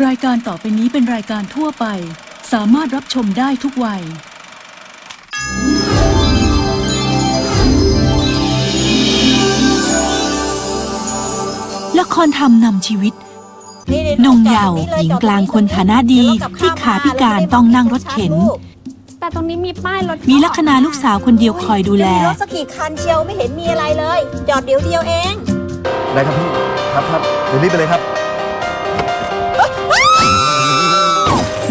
รายการต่อไปนี้เป็นรายการทั่วไป สามารถรับชมได้ทุกวัย ละครธรรมนำชีวิต นงเยาว์หญิงกลางคนฐานะดีที่ขาพิการต้องนั่งรถเข็น แต่ตรงนี้มีป้ายรถมีลัคนาลูกสาวคนเดียวคอยดูแลจะมีรถสักกี่คันเชียวไม่เห็นมีอะไรเลย จอดเดียวเดียวเอง ได้ครับพี่ ครับครับเดี๋ยวรีบไปเลยครับ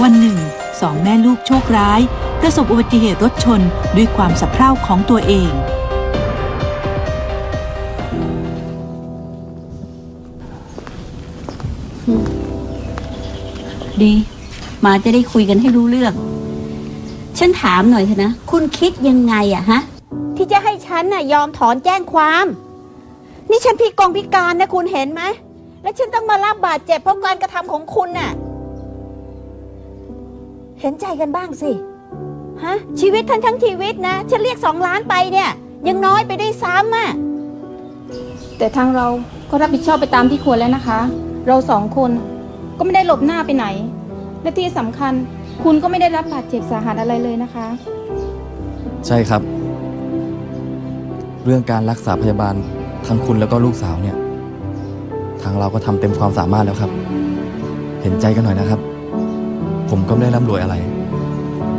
วันหนึ่งสองแม่ลูกโชคร้าย ประสบอุบัติเหตุรถชนด้วยความสะเพร่าของตัวเอง ดีมาจะได้คุยกันให้รู้เรื่อง ฉันถามหน่อยเถอะนะ คุณคิดยังไงอะฮะ ที่จะให้ฉันน่ะยอมถอนแจ้งความ นี่ฉันพิกงพิการนะคุณเห็นไหม และฉันต้องมารับบาดเจ็บเพราะการกระทำของคุณน่ะ เห็นใจกันบ้างสิฮะชีวิตท่านทั้งชีวิตนะฉันเรียกสองล้านไปเนี่ย ยังน้อยไปได้วยซ้ำอะแต่ทางเราก็รับผิดชอบไปตามที่ควรแล้วนะคะ เราสองคนก็ไม่ได้หลบหน้าไปไหน และที่สำคัญคุณก็ไม่ได้รับบาดเจ็บสาหัสอะไรเลยนะคะ ใช่ครับ เรื่องการรักษาพยาบาลทั้งคุณแล้วก็ลูกสาวเนี่ย ทางเราก็ทำเต็มความสามารถแล้วครับ เห็นใจกันหน่อยนะครับ ผมก็ไม่ได้ร่ำรวยอะไร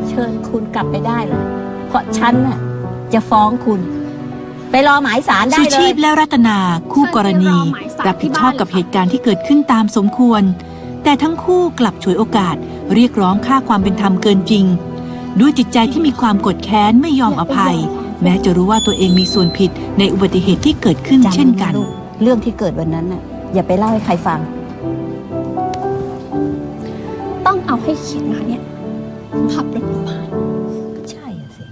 เชิญคุณกลับไปได้เลยเพราะฉันน่ะจะฟ้องคุณ ไปรอหมายสารได้สุเลชียพและรัตนาคู่กรณี รับผิดชอบกับเหตุการณ์ที่เกิดขึ้นตามสมควร แต่ทั้งคู่กลับฉวยโอกาส เรียกร้องค่าความเป็นธรรมเกินจริง ด้วยจิตใจที่มีความกดแค้นไม่ยอมอภัย แม้จะรู้ว่าตัวเองมีส่วนผิดในอุบัติเหตุที่เกิดขึ้นจำเช่นกันไว้ะลูเรื่องที่เกิดวันนั้นน่ะอย่าไปเล่าให้ใครฟังต้อง เอาให้เขียนมาเนี่ยขับรถมาก็ใช่อะสิ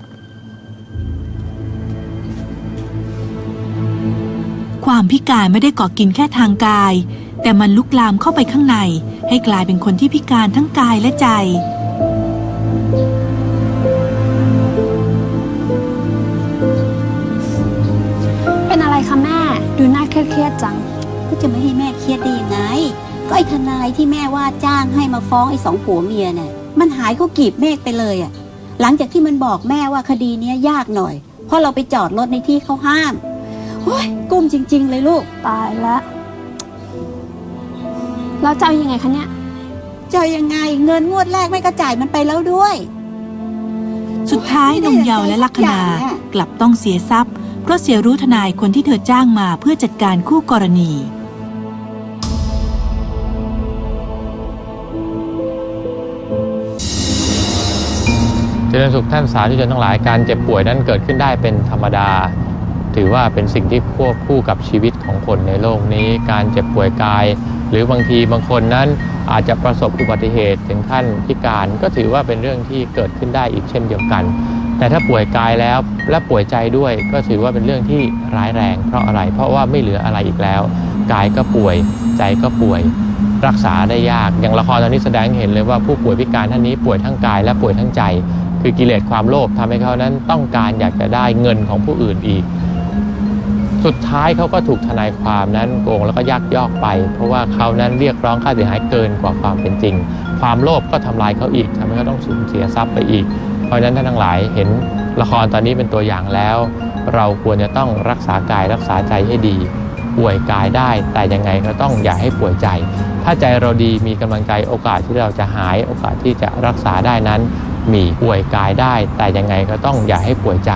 ความพิการไม่ได้ก่อกินแค่ทางกาย แต่มันลุกลามเข้าไปข้างใน ให้กลายเป็นคนที่พิการทั้งกายและใจ เป็นอะไรคะแม่ ดูน่าเครียดๆจัง ก็จะไม่ให้แม่เครียดได้ยังไง ก็ไอ้ทนายที่แม่ว่าจ้างให้มาฟ้องไอ้สองผัวเมียเนี่ยมันหายเขากรีบเมฆไปเลยอะ่ะหลังจากที่มันบอกแม่ว่าคดีเนี้ยยากหน่อย เพราะเราไปจอดรถในที่เขาห้ามโอ้ยกุ้มจริง ๆ เลยลูกตายแล้วแล้วจะเอายังไงคะเนี่ยจะเอายังไงเงินงวดแรกไม่กระจ่ายมันไปแล้วด้วย สุดท้ายนงเยาว์และลัคนากลับต้องเสียทรัพย์ เพราะเสียรู้ทนายคนที่เธอจ้างมาเพื่อจัดการคู่กรณี เจริญสุขท่านสาธุชนทั้งหลายการเจ็บป่วยนั้นเกิดขึ้นได้เป็นธรรมดา ถือว่าเป็นสิ่งที่ควบคู่กับชีวิตของคนในโลกนี้ การเจ็บป่วยกาย หรือบางทีบางคนนั้นอาจจะประสบอุบัติเหตุถึงขั้นพิการก็ถือว่าเป็นเรื่องที่เกิดขึ้นได้อีกเช่นเดียวกัน แต่ถ้าป่วยกายแล้วและป่วยใจด้วยก็ถือว่าเป็นเรื่องที่ร้ายแรง เพราะอะไรเพราะว่าไม่เหลืออะไรอีกแล้ว กายก็ป่วยใจก็ป่วยรักษาได้ยาก อย่างละครตอนนี้แสดงเห็นเลยว่าผู้ป่วยพิการท่านนี้ป่วยทั้งกายและป่วยทั้งใจ คือกิเลสความโลภทำให้เขานั้นต้องการอยากจะได้เงินของผู้อื่นอีก สุดท้ายเขาก็ถูกทนายความนั้นโกงแล้วก็ยักยอกไป เพราะว่าเขานั้นเรียกร้องค่าเสียหายเกินกว่าความเป็นจริง ความโลภก็ทำลายเขาอีกทำให้เขาต้องสูญเสียทรัพย์ไปอีก เพราะฉะนั้นท่านทั้งหลายเห็นละครตอนนี้เป็นตัวอย่างแล้ว เราควรจะต้องรักษากายรักษาใจให้ดี ป่วยกายได้ แต่ยังไงก็ต้องอย่าให้ป่วยใจ ถ้าใจเราดีมีกำลังใจโอกาสที่เราจะหายโอกาสที่จะรักษาได้นั้น มีป่วยกายได้แต่ยังไงก็ต้องอย่าให้ป่วยใจ